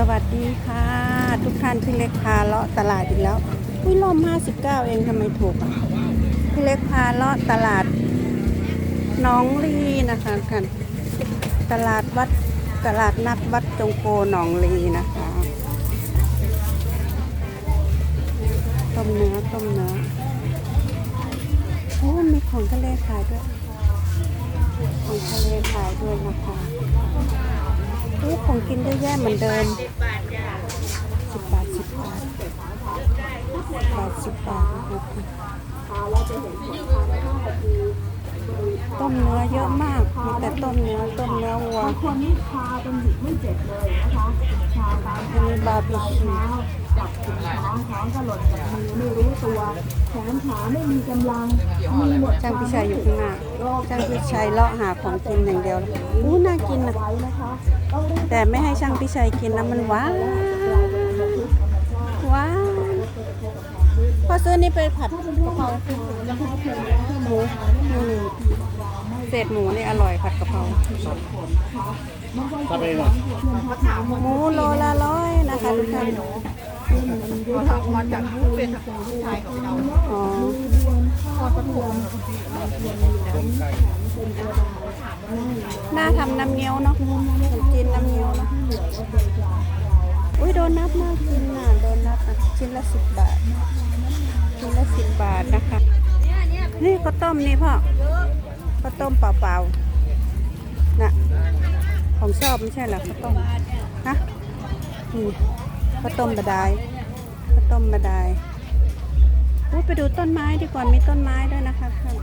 สวัสดีค่ะ ทุกท่านพี่เล็กพาเลาะตลาดอีกแล้วอุ้ยลม59เองทำไมถูกอะพี่เล็กพาเลาะตลาดน้องลีนะคะกัน ตลาดวัดตลาดนัดวัดจงโกหนองลีนะคะต้มเนื้อต้มเนื้อโอ้มีของทะเลขายด้วย ของทะเลขายด้วยนะคะ อ้ของกินเยอะแยะเหมือนเดิมสิบบาทสิบบาทสิบาทสิบบาทนะคะ ต้มเนื้อเยอะมากมีแต่ต้มเนื้อต้มเนื้อวัวคนนี้ชาจนหยิบไม่เจ็บเลยนะคะชาตามอันนี้บาร์บีคิวเท้าจับถุงท้องท้องก็หล่นจากมือไม่รู้ตัวแขนขาไม่มีกำลังมีหมดช่างพิชัยอยู่ข้างหน้าช่างพิชัยเลาะหาของกินอย่างเดียวเลยอู้น่ากินนะไว้นะคะต้องรีบแต่ไม่ให้ช่างพิชัยกินนะมันหวานหวานพ อซื้อนี่ไปผัดกะเพราหมูนี่เศษหมูนี่อร่อยผัดกะเพราถ้าเป็นหมูโลละร้อยนะคะทุกท่านมาจากยุคเป็นผู้ชายของเราอ๋อน่าทำน้ำเงี้ยวเนาะขนมนน้ำเงี้ยวเนาะอุ้ยโดนัทน่ากินน่ะโดนัทอะชิ้นละสิบบาท ชิ้นละสิบบาทนะคะ นี่ข้าวต้มนี่พ่อข้าวต้มเปล่าๆน่ะของชอบไม่ใช่หรอข้าวต้มฮะนี่ข้าวต้มบะไดายข้าวต้มบะไดายอุ้ไปดูต้นไม้ดีกว่ามีต้นไม้ด้วยนะคะท่าน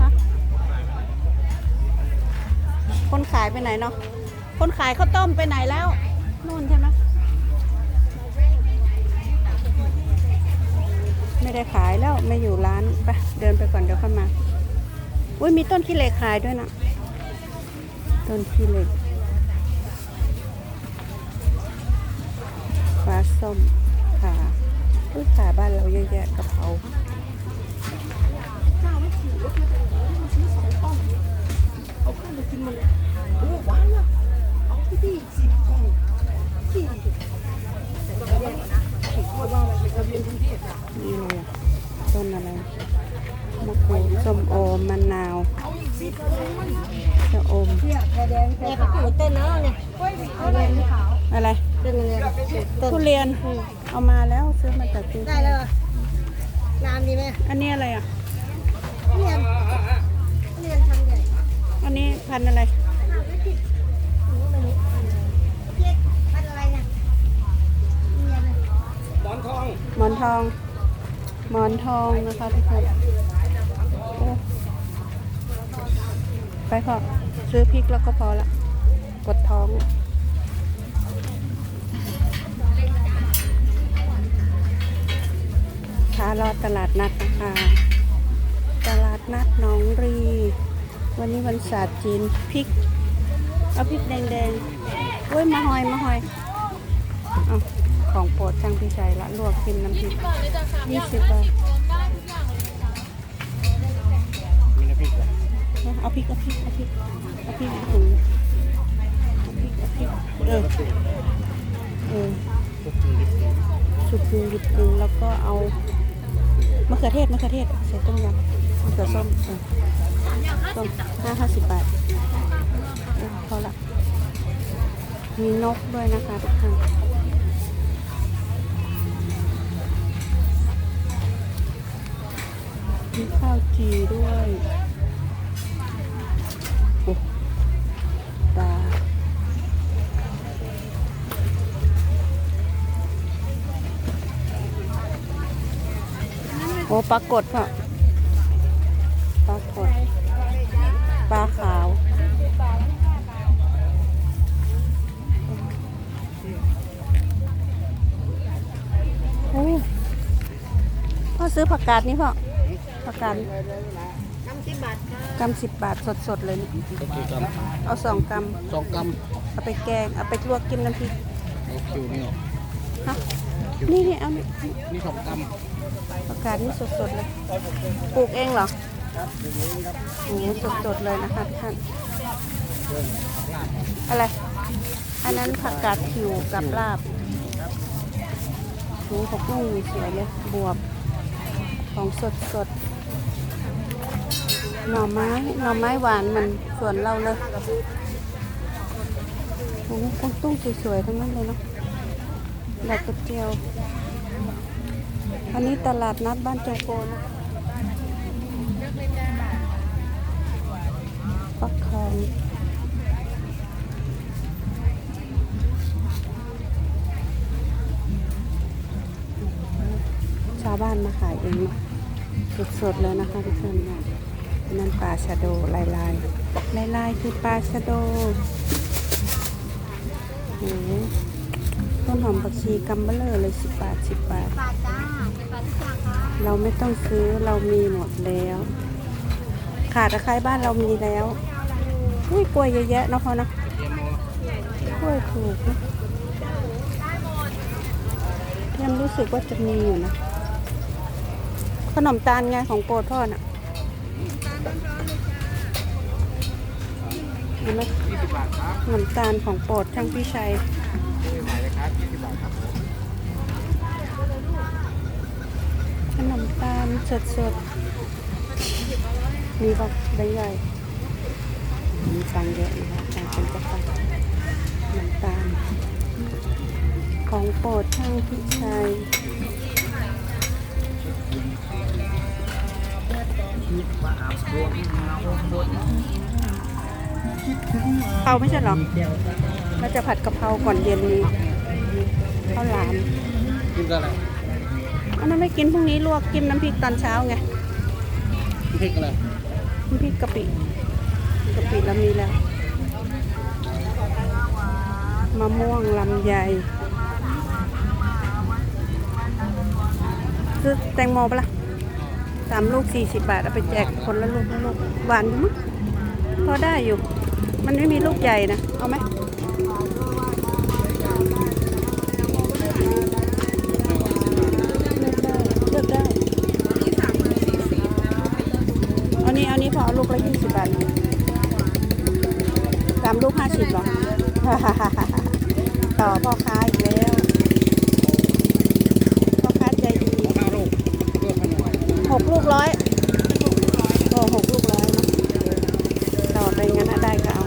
ฮะคนขายไปไหนเนาะคนขายข้าวต้มไปไหนแล้วนู่นใช่ไหมได้ขายแล้ว ไม่อยู่ร้านไปเดินไปก่อนเดี๋ยวเข้ามาอุ้ยมีต้นขี้เหล็กขายด้วยนะต้นขี้เหล็กปลาส้มขาอุ้ยขาบ้านเราเยอะแยะกะเพรานี่เลยอะ ต้นอะไรมะกรูดส้มโอมมะนาวชะอมเนี่ยเขาปลูกเต้นแล้วเนี่ยเอาเลยขาวอะไรเต้นเลยต้นทุเรียนเอามาแล้วซื้อมาจากตู้ได้แล้วงามดีไหมอันนี้อะไรอะเรียนเรียนทำใหญ่อันนี้พันธุ์อะไรเรียกพันอะไรเนี่ยเรียนหมอนทองหมอนทองห มอนทองนะคะทุกคนไปพอซื้อพริกแล้วก็พอละกดท้องค้ารอดตลาดนัดนะคะ ตลาดนัดหนองรี วันนี้วันศาสตร์จีนพริก เอาพริกแดงๆเว้ยมาหอยมาหอยอ ของโปรดช่างพี่ชัยละลวกกินน้ำพริกยี่สิบบาทมีน้ำพริกเหรอเอาพริกเอาพริกเอาพริกเอาพริกถุงเอาพริกเอาพริกเออเออพวกนี้สุดปรุงหยุดปรุงแล้วก็เอามะเขือเทศมะเขือเทศใส่ต้มยำมะเขือส้มเออส้มห้าห้าสิบบาทพอละมีนกด้วยนะคะทุกท่าน มีข้าวจีด้วยโอ้ปลาโอ้ปลากดค่ะปลากดปลาขาวโอ้พ่อซื้อผักกาดนี่พ่อ ผักกาดทำสิบบาทค่ะกำสิบบาทสดๆเลยนี่ก็คือกรัมเอาสองกสองกรัมำเอาไปแกง เอาไปลวกกินน้ำพริกเอาคิวนี่ออกฮะนี่นี่เอานี่นี่สองกรัมผักกาดนี่สดๆเลยปลูกเองเหรอโอ้โหสดๆเลยนะคะทุกท่านอะไร อันนั้นผักกาดขิวกับลาบหูผักบุ้งสวยเลยบวบของสดสดๆ หน่อไม้ หน่อไม้หวานมันสวนเราเลยโอ้โหกุ้งตุ้งสวยๆทั้งนั้นเลยเนาะดอกกระเจียว อันนี้ตลาดนัดบ้านจงโกนะฟักทองชาวบ้านมาขายเองสดๆเลยนะคะทุกคนเนี่ย นั่นปลาชะโดลายลายลายลายๆคือปลาชะโดโอ้โหต้นหอมผักชีกัมเบลเลอร์เลยสิบบาทสิบบาทปลาจ้าเป็นปลาที่จ้าค่ะเราไม่ต้องซื้อเรามีหมดแล้ว ขาดตะไคร้บ้านเรามีแล้วอุ้ยกล้วยเยอะแยะเนาะพ่อเนาะกล้วยถูกนะยังรู้สึกว่าจะมีอยู่นะขนมตาลไงของโปรดพ่อน่ะ เห็นไหมขนมตาลของโปรดช่างพี่ชัยขนมตาลสดสดมีบักใบใหญ่มีตังเยอะนะคะตังค์เป็นกระปังขนมตาล ของโปรดช่างพิชัย เผาไม่ใช่เหรอเราจะผัดกะเพราก่อนเย็นนี้ข้าวหลามกินกับอะไรอันนั้นไม่กินพรุ่งนี้ลวกกินน้ำพริกตอนเช้าไงพริกอะไรน้ำพริกกะปิกะปิเรามีแล้วมะม่วงลำไยซื้อแตงโมปะล่ะ สามลูกสี่สิบบาท เอาไปแจกคนละลูกละลูกหวานอยู่มั้งพอได้อยู่ มันไม่มีลูกใหญ่นะ เอาไหมเลือกได้อกได้อานี้อานี้พอลูกละยี่สิบบาทสามลูกห้าสิบหรอ ต่อพ่อค้าอีกแล้ว พ่อค้าใจดี ห้าลูกเพื่อขนม หก ลูกร้อยโอ้หกลูกร้อยเนะต่อไปงั้นได้ก็เอา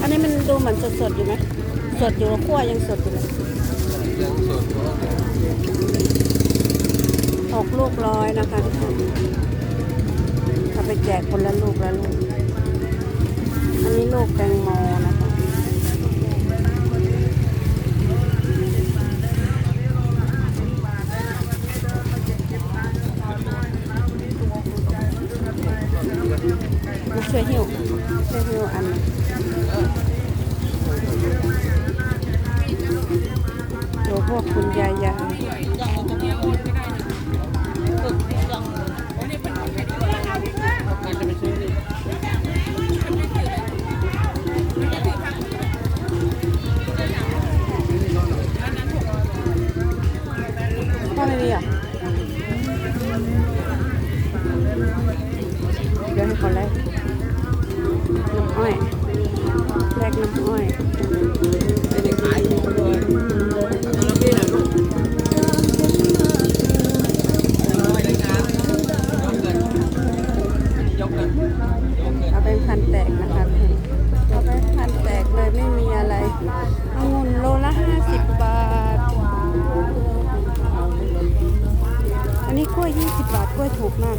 อันนี้มันดูเหมือนสดๆอยู่ไหมสดอยู่ขั้วยังสดอยู่เลยหกลูกร้อยนะคะทุกคนเอาไปแจกคนละลูกละลูก อันนี้ลูกแตงโมนะคะ อ้อยแลกน้ำอ้อยเอาไปพันแตกนะคะเอาไปพันแตกเลยไม่มีอะไรองุ่นโลละห้าสิบบาท อันนี้กล้วยยี่สิบบาทกล้วยถูกมาก